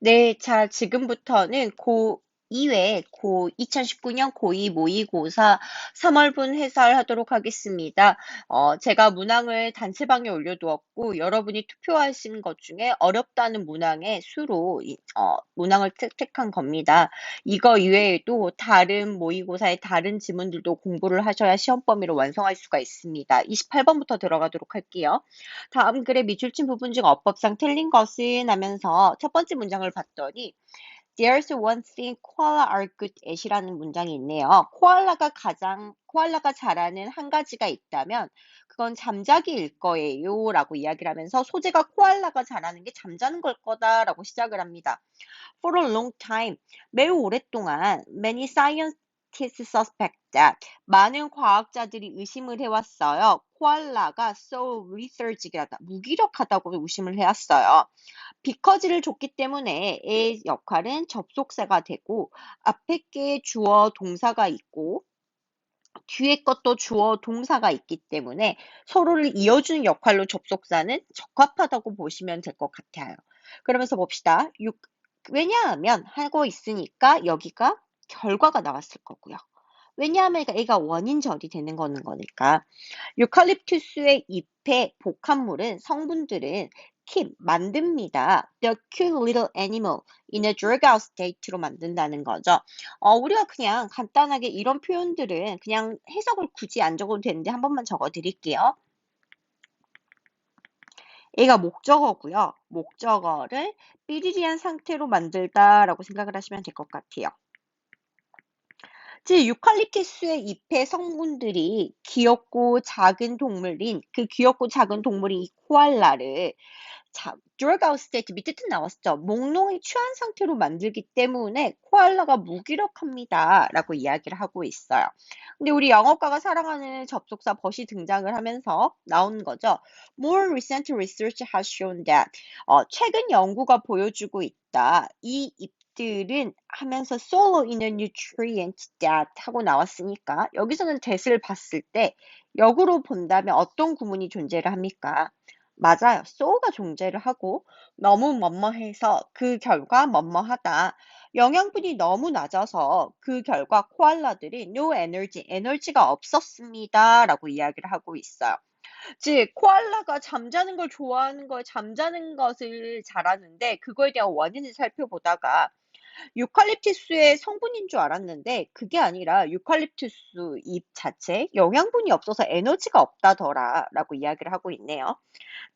네, 자, 지금부터는 고 2회, 고 2019년 고2 모의고사 3월분 해설하도록 하겠습니다. 어, 제가 문항을 단체방에 올려두었고, 여러분이 투표하신 것 중에 어렵다는 문항의 수로 이- 어, 문항을 택한 겁니다. 이거 이외에도 다른 모의고사의 다른 지문들도 공부를 하셔야 시험 범위를 완성할 수가 있습니다. 28번부터 들어가도록 할게요. 다음 글의 미줄친 부분 중 어법상 틀린 것은 하면서 첫 번째 문장을 봤더니 There's one thing koala are good at이라는 문장이 있네요. 코알라가 가장 코알라가 잘하는 한 가지가 있다면 그건 잠자기일 거예요 라고 이야기를 하면서 소재가 코알라가 잘하는 게 잠자는 걸 거다라고 시작을 합니다. For a long time, 매우 오랫동안 many scientists suspect that 많은 과학자들이 의심을 해왔어요. 코알라가 so lethargic하다, 무기력하다고 의심을 해왔어요. 비커즈를 줬기 때문에 의 역할은 접속사가 되고 앞에 게 주어 동사가 있고 뒤에 것도 주어 동사가 있기 때문에 서로를 이어주는 역할로 접속사는 적합하다고 보시면 될 것 같아요. 그러면서 봅시다. 육- 왜냐하면 하고 있으니까 여기가 결과가 나왔을 거고요. 왜냐하면 A가 원인절이 되는 거는 거니까. 유칼립투스의 잎의 복합물은 성분들은 keep 만듭니다. The cute little animal in a drug out state로 만든다는 거죠. 어, 우리가 그냥 간단하게 이런 표현들은 그냥 해석을 굳이 안 적어도 되는데 한 번만 적어 드릴게요. A가 목적어고요. 목적어를 삐리리한 상태로 만들다라고 생각을 하시면 될 것 같아요. 즉 유칼립투스의 잎의 성분들이 귀엽고 작은 동물인 그 귀엽고 작은 동물인 이 코알라를 자, 드래그아웃 스테이트 밑에 뜻 나왔죠. 몽롱이 취한 상태로 만들기 때문에 코알라가 무기력합니다. 라고 이야기를 하고 있어요. 근데 우리 영어과가 사랑하는 접속사 벗이 등장을 하면서 나오는 거죠. More recent research has shown that 어, 최근 연구가 보여주고 있다. 이 잎 들은 하면서 solo in a nutrient that 하고 나왔으니까 여기서는 that을 봤을 때 역으로 본다면 어떤 구문이 존재를 합니까? 맞아요. so가 존재를 하고 너무 뭐뭐해서 그 결과 뭐뭐하다. 영양분이 너무 낮아서 그 결과 코알라들이 no energy, 에너지가 없었습니다. 라고 이야기를 하고 있어요. 즉, 코알라가 잠자는 걸 좋아하는 걸 잠자는 것을 잘하는데 그거에 대한 원인을 살펴보다가 유칼립투스의 성분인 줄 알았는데 그게 아니라 유칼립투스 잎 자체 영양분이 없어서 에너지가 없다더라 라고 이야기를 하고 있네요.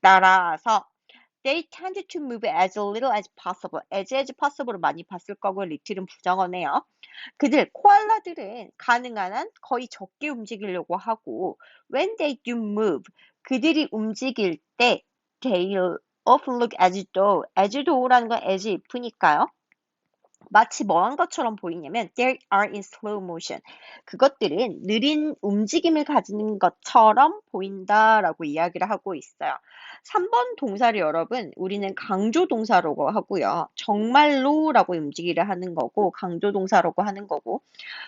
따라서 they tend to move as little as possible. as as possible을 많이 봤을 거고 little은 부정어네요. 그들 코알라들은 가능한 한 거의 적게 움직이려고 하고 when they do move 그들이 움직일 때 they often look as though as though라는 건 as if니까요. 마치 뭐한 것처럼 보이냐면 they are in slow motion. 그것들은 느린 움직임을 가지는 것처럼 보인다라고 이야기를 하고 있어요. 3번 동사를 여러분 우리는 강조 동사라고 하고요. 정말로라고 움직이를 하는 거고 강조 동사라고 하는 거고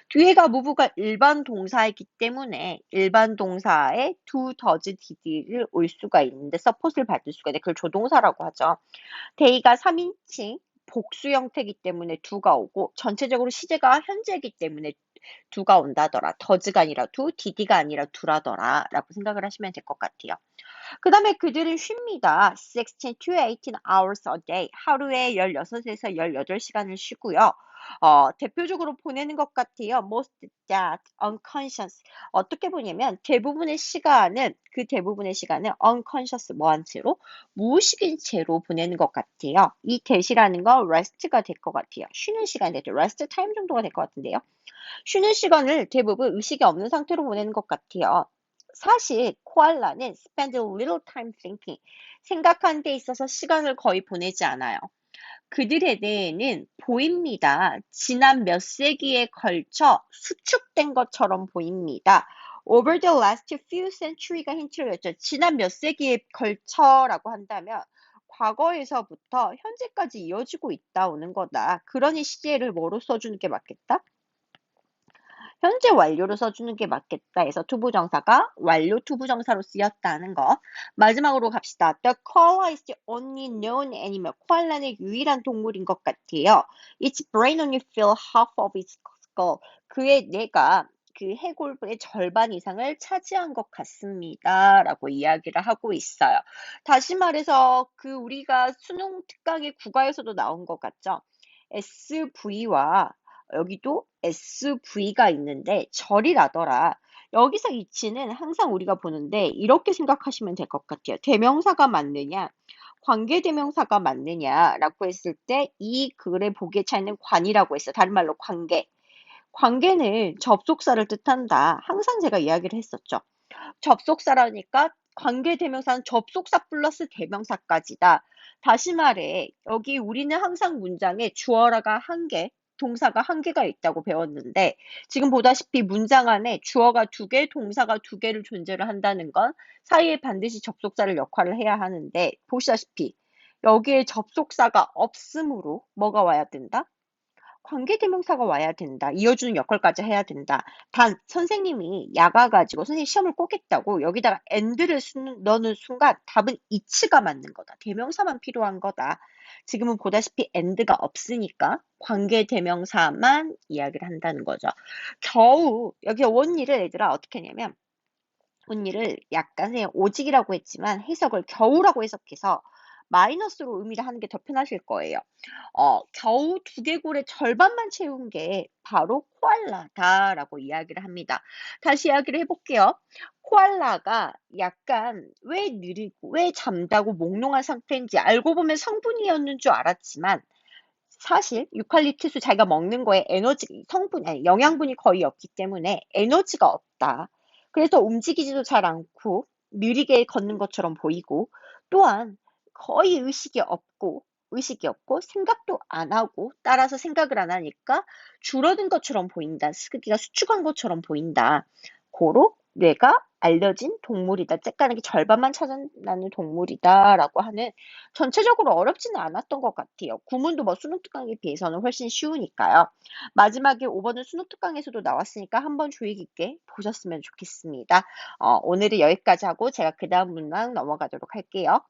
뒤에가 무브가 일반 동사이기 때문에 일반 동사에 두 더즈 디디를 올 수가 있는데 서폿을 받을 수가 있는데 그걸 조동사라고 하죠. 데이가 3인칭 복수 형태이기 때문에 두가 오고 전체적으로 시제가 현재이기 때문에 두가 온다더라. 더즈가 아니라 두, 디디가 아니라 두라더라. 라고 생각을 하시면 될 것 같아요. 그 다음에 그들은 쉽니다. 16 to 18 hours a day. 하루에 16에서 18시간을 쉬고요. 어, 대표적으로 보내는 것 같아요. Most that unconscious. 어떻게 보냐면 대부분의 시간은 그 대부분의 시간은 unconscious 뭐한 채로 무의식인 채로 보내는 것 같아요. 이 대시라는 건 rest가 될 것 같아요. 쉬는 시간 되죠. rest time 정도가 될 것 같은데요. 쉬는 시간을 대부분 의식이 없는 상태로 보내는 것 같아요. 사실 코알라는 spend a little time thinking. 생각하는 데 있어서 시간을 거의 보내지 않아요. 그들의 뇌에는 보입니다. 지난 몇 세기에 걸쳐 수축된 것처럼 보입니다. Over the last few century가 힌트였죠. 지난 몇 세기에 걸쳐라고 한다면 과거에서부터 현재까지 이어지고 있다 오는 거다. 그러니 시제를 뭐로 써주는 게 맞겠다? 현재 완료로 써주는 게 맞겠다 해서 투부정사가 완료 투부정사로 쓰였다는 거. 마지막으로 갑시다. The koala is the only known animal. 코알라는 유일한 동물인 것 같아요. Its brain only fill half of its skull. 그의 뇌가 그 해골의 절반 이상을 차지한 것 같습니다. 라고 이야기를 하고 있어요. 다시 말해서 그 우리가 수능 특강의 국어에서도 나온 것 같죠? SV와 여기도 SV가 있는데 절이라더라. 여기서 이치는 항상 우리가 보는데 이렇게 생각하시면 될 것 같아요. 대명사가 맞느냐, 관계대명사가 맞느냐라고 했을 때 이 글의 보기에 차이는 관이라고 했어요. 다른 말로 관계. 관계는 접속사를 뜻한다. 항상 제가 이야기를 했었죠. 접속사라니까 관계대명사는 접속사 플러스 대명사까지다. 다시 말해 여기 우리는 항상 문장에 주어라가 한 개, 동사가 한 개가 있다고 배웠는데 지금 보다시피 문장 안에 주어가 두 개, 동사가 두 개를 존재를 한다는 건 사이에 반드시 접속사를 역할을 해야 하는데 보시다시피 여기에 접속사가 없으므로 뭐가 와야 된다? 관계 대명사가 와야 된다. 이어주는 역할까지 해야 된다. 단 선생님이 야가 가지고 선생님 시험을 꼬겠다고 여기다가 and를 넣는 순간 답은 이치가 맞는 거다. 대명사만 필요한 거다. 지금은 보다시피 and가 없으니까 관계 대명사만 이야기를 한다는 거죠. 겨우 여기 원리를 얘들아 어떻게 하냐면 원리를 약간 오직이라고 했지만 해석을 겨우라고 해석해서 마이너스로 의미를 하는 게 더 편하실 거예요. 어, 겨우 두개골의 절반만 채운 게 바로 코알라다라고 이야기를 합니다. 다시 이야기를 해볼게요. 코알라가 약간 왜 느리고 왜 잠다고 몽롱한 상태인지 알고 보면 성분이었는 줄 알았지만 사실 유칼립투스 자기가 먹는 거에 에너지 성분 아니 영양분이 거의 없기 때문에 에너지가 없다. 그래서 움직이지도 잘 않고 느리게 걷는 것처럼 보이고 또한 거의 의식이 없고 의식이 없고 생각도 안 하고 따라서 생각을 안 하니까 줄어든 것처럼 보인다. 스크기가 수축한 것처럼 보인다. 고로 뇌가 알려진 동물이다. 째까는 절반만 찾아나는 동물이다라고 하는 전체적으로 어렵지는 않았던 것 같아요. 구문도 뭐 수능 특강에 비해서는 훨씬 쉬우니까요. 마지막에 5번은 수능 특강에서도 나왔으니까 한번 주의 깊게 보셨으면 좋겠습니다. 어, 오늘은 여기까지 하고 제가 그 다음 문항 넘어가도록 할게요.